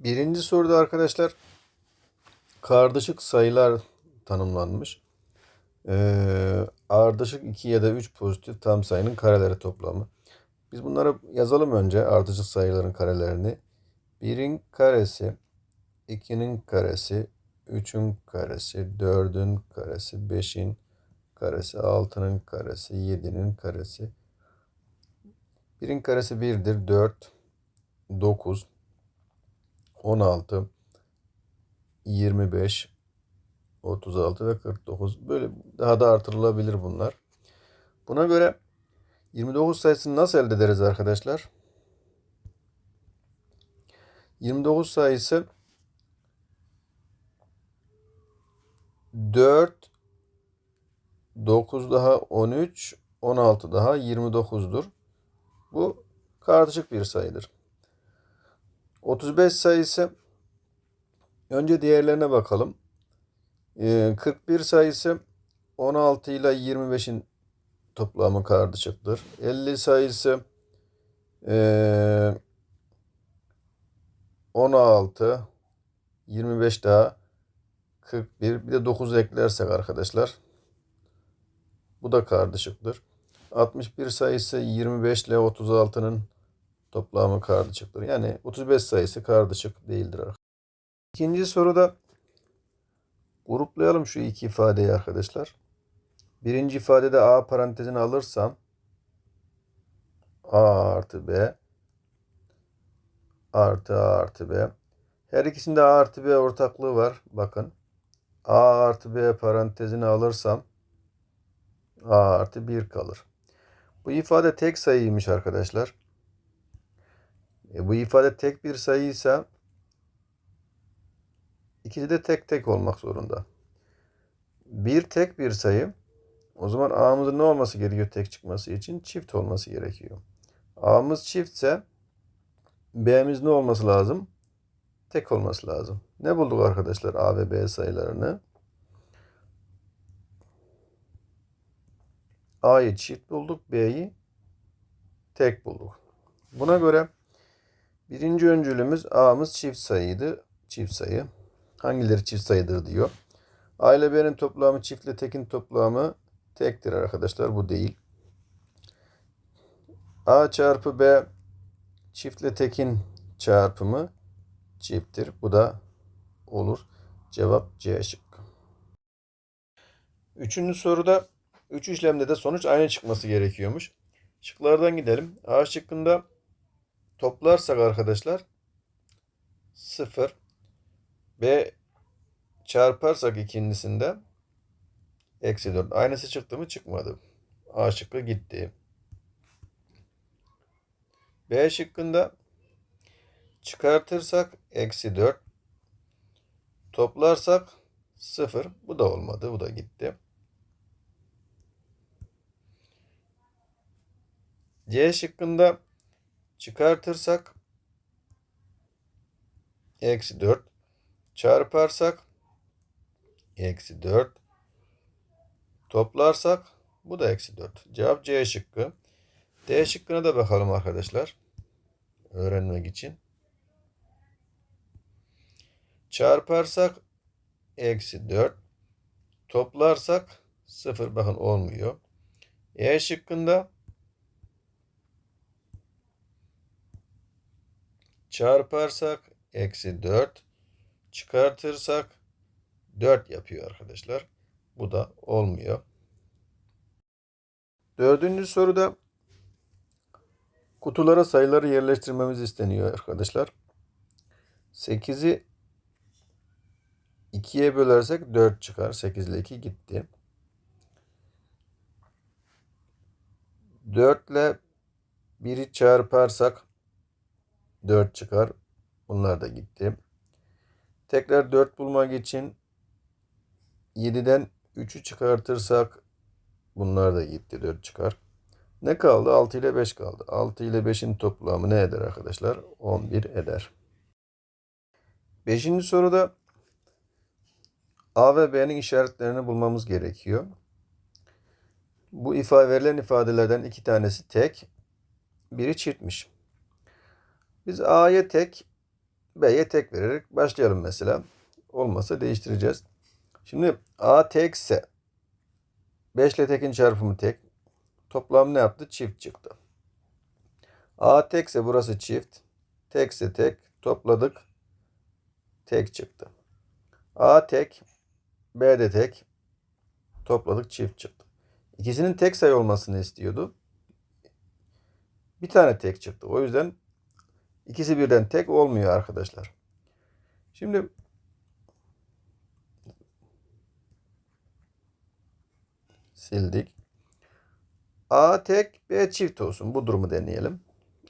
Birinci soruda arkadaşlar karmaşık sayılar tanımlanmış. Ee, ardışık 2 ya da 3 pozitif tam sayının kareleri toplamı. Biz bunları yazalım önce ardışık sayıların karelerini. 1'in karesi, 2'nin karesi, 3'ün karesi, 4'ün karesi, 5'in karesi, 6'nın karesi, 7'nin karesi. 1'in karesi 1'dir, 4, 9, 16, 25, 36 ve 49. Böyle daha da artırılabilir bunlar. Buna göre 29 sayısını nasıl elde ederiz arkadaşlar? 29 sayısı 4 9 daha 13 16 daha 29'dur. Bu karmaşık bir sayıdır. 35 sayısı önce diğerlerine bakalım. Ee, 41 sayısı 16 ile 25'in toplamı karmaşıktır. 50 sayısı ee, 16 25 daha 41 bir de 9 eklersek arkadaşlar bu da karmaşıktır. 61 sayısı 25 ile 36'nın toplamı karmaşıktır. Yani 35 sayısı karmaşık değildir arkadaşlar. İkinci soruda gruplayalım şu iki ifadeyi arkadaşlar. Birinci ifadede A parantezini alırsam A artı B artı A artı B. Her ikisinde A artı B ortaklığı var. Bakın. A artı B parantezini alırsam A artı 1 kalır. Bu ifade tek sayıymış arkadaşlar. E, bu ifade tek bir sayıysa ikisi de tek tek olmak zorunda. Bir tek bir sayı o zaman A'mızın ne olması gerekiyor tek çıkması için? Çift olması gerekiyor. A'mız çiftse B'miz ne olması lazım? Tek olması lazım. Ne bulduk arkadaşlar A ve B sayılarını? A'yı çift bulduk, B'yi tek bulduk. Buna göre birinci öncülümüz A'mız çift sayıydı. Çift sayı. Hangileri çift sayıdır diyor. A ile B'nin toplamı çiftle tekin toplamı tektir arkadaşlar. Bu değil. A çarpı B çiftle tekin çarpımı çifttir. Bu da olur. Cevap C şıkkı. Üçüncü soruda üç işlemde de sonuç aynı çıkması gerekiyormuş. Şıklardan gidelim. A şıkkında toplarsak arkadaşlar 0 B çarparsak ikincisinde eksi 4. Aynısı çıktı mı? Çıkmadı. A şıkkı gitti. B şıkkında çıkartırsak eksi 4. Toplarsak 0. Bu da olmadı. Bu da gitti. C şıkkında çıkartırsak eksi 4 çarparsak eksi 4 toplarsak bu da eksi 4. Cevap C şıkkı. D şıkkına da bakalım arkadaşlar. Öğrenmek için. Çarparsak eksi 4 toplarsak 0 bakın olmuyor. E şıkkında çarparsak eksi 4 çıkartırsak 4 yapıyor arkadaşlar. Bu da olmuyor. Dördüncü soruda kutulara sayıları yerleştirmemiz isteniyor arkadaşlar. 8'i 2'ye bölersek 4 çıkar. 8 ile 2 gitti. 4 ile 1'i çarparsak 4 çıkar. Bunlar da gitti. Tekrar 4 bulmak için 7'den 3'ü çıkartırsak bunlar da gitti 4 çıkar. Ne kaldı? 6 ile 5 kaldı. 6 ile 5'in toplamı ne eder arkadaşlar? 11 eder. Beşinci soruda A ve B'nin işaretlerini bulmamız gerekiyor. Bu ifade verilen ifadelerden iki tanesi tek, biri çiftmiş. Biz A'ya tek, B'ye tek vererek başlayalım mesela. Olmazsa değiştireceğiz. Şimdi A tekse 5 ile tekin çarpımı tek. Toplam ne yaptı? Çift çıktı. A tekse burası çift. Tekse tek. Topladık. Tek çıktı. A tek. B de tek. Topladık çift çıktı. İkisinin tek sayı olmasını istiyordu. Bir tane tek çıktı. O yüzden ikisi birden tek olmuyor arkadaşlar. Şimdi sildik. A tek, B çift olsun. Bu durumu deneyelim.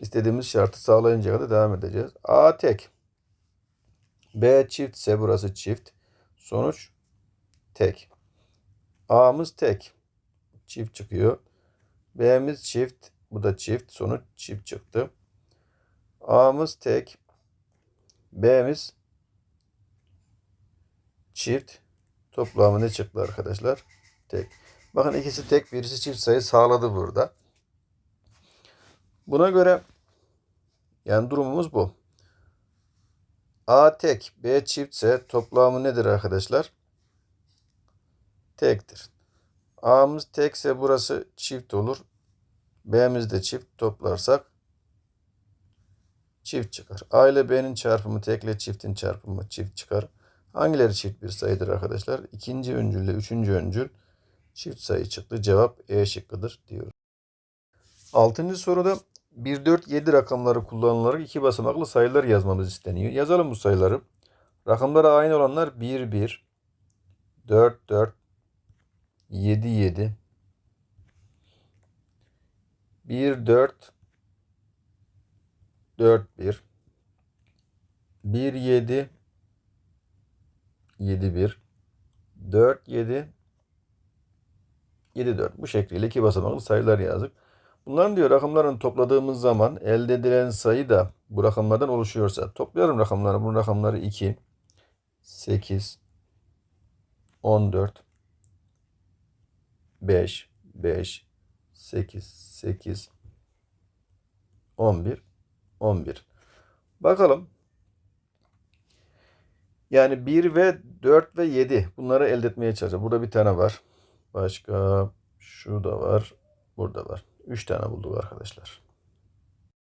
İstediğimiz şartı sağlayıncaya kadar devam edeceğiz. A tek. B çiftse burası çift. Sonuç tek. A'mız tek. Çift çıkıyor. B'miz çift. Bu da çift. Sonuç çift çıktı. A'mız tek. B'miz çift. Toplamı ne çıktı arkadaşlar? Tek. Bakın ikisi tek birisi çift sayı sağladı burada. Buna göre yani durumumuz bu. A tek, B çiftse toplamı nedir arkadaşlar? Tektir. A'mız tekse burası çift olur. B'miz de çift toplarsak çift çıkar. A ile B'nin çarpımı tekle çiftin çarpımı çift çıkar. Hangileri çift bir sayıdır arkadaşlar? İkinci öncül ile üçüncü öncül çift sayı çıktı. Cevap E şıkkıdır diyoruz. Altıncı soruda 1, 4, 7 rakamları kullanılarak iki basamaklı sayılar yazmamız isteniyor. Yazalım bu sayıları. Rakamlara aynı olanlar 1, 1, 4, 4, 7, 7, 1, 4, 4, 1, 1, 7, 7, 1, 4, 7, 7, 4. Bu şekliyle iki basamaklı sayılar yazdık. Bunların diyor rakamlarını topladığımız zaman elde edilen sayı da bu rakamlardan oluşuyorsa toplayalım rakamları. Bu rakamları 2, 8, 14, 5, 5, 8, 8, 11, 11. Bakalım. Yani 1 ve 4 ve 7 bunları elde etmeye çalışacağız. Burada bir tane var. Başka şurada var. Burada var. 3 tane bulduk arkadaşlar.